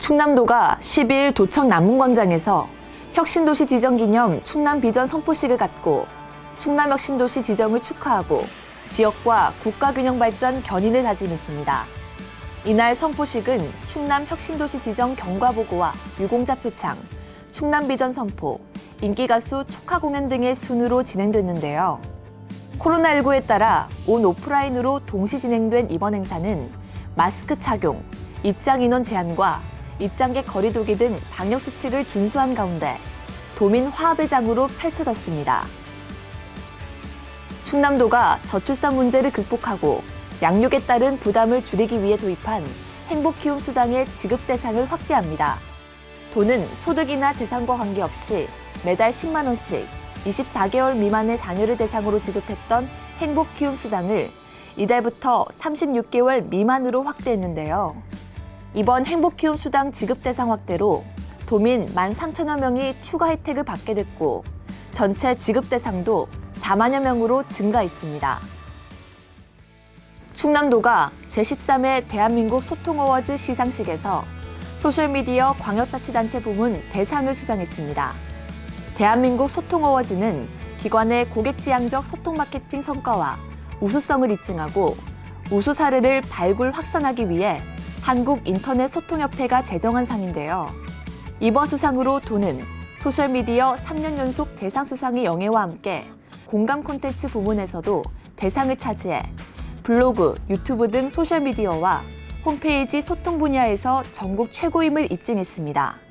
충남도가 12일 도청 남문광장에서 혁신도시 지정 기념 충남 비전 선포식을 갖고 충남 혁신도시 지정을 축하하고 지역과 국가균형 발전 견인을 다짐했습니다. 이날 선포식은 충남 혁신도시 지정 경과보고와 유공자 표창, 충남 비전 선포, 인기가수 축하 공연 등의 순으로 진행됐는데요. 코로나19에 따라 온 오프라인으로 동시 진행된 이번 행사는 마스크 착용, 입장 인원 제한과 입장객 거리두기 등 방역 수칙을 준수한 가운데 도민 화합의 장으로 펼쳐졌습니다. 충남도가 저출산 문제를 극복하고 양육에 따른 부담을 줄이기 위해 도입한 행복키움 수당의 지급 대상을 확대합니다. 도는 소득이나 재산과 관계없이 매달 10만 원씩 24개월 미만의 자녀를 대상으로 지급했던 행복키움 수당을 이달부터 36개월 미만으로 확대했는데요. 이번 행복키움 수당 지급 대상 확대로 도민 1만 3천여 명이 추가 혜택을 받게 됐고 전체 지급 대상도 4만여 명으로 증가했습니다. 충남도가 제13회 대한민국 소통 어워즈 시상식에서 소셜미디어 광역자치단체 부문 대상을 수상했습니다. 대한민국 소통 어워즈는 기관의 고객지향적 소통 마케팅 성과와 우수성을 입증하고 우수 사례를 발굴 확산하기 위해 한국인터넷소통협회가 제정한 상인데요. 이번 수상으로 도는 소셜미디어 3년 연속 대상 수상의 영예와 함께 공감 콘텐츠 부문에서도 대상을 차지해 블로그, 유튜브 등 소셜미디어와 홈페이지 소통 분야에서 전국 최고임을 입증했습니다.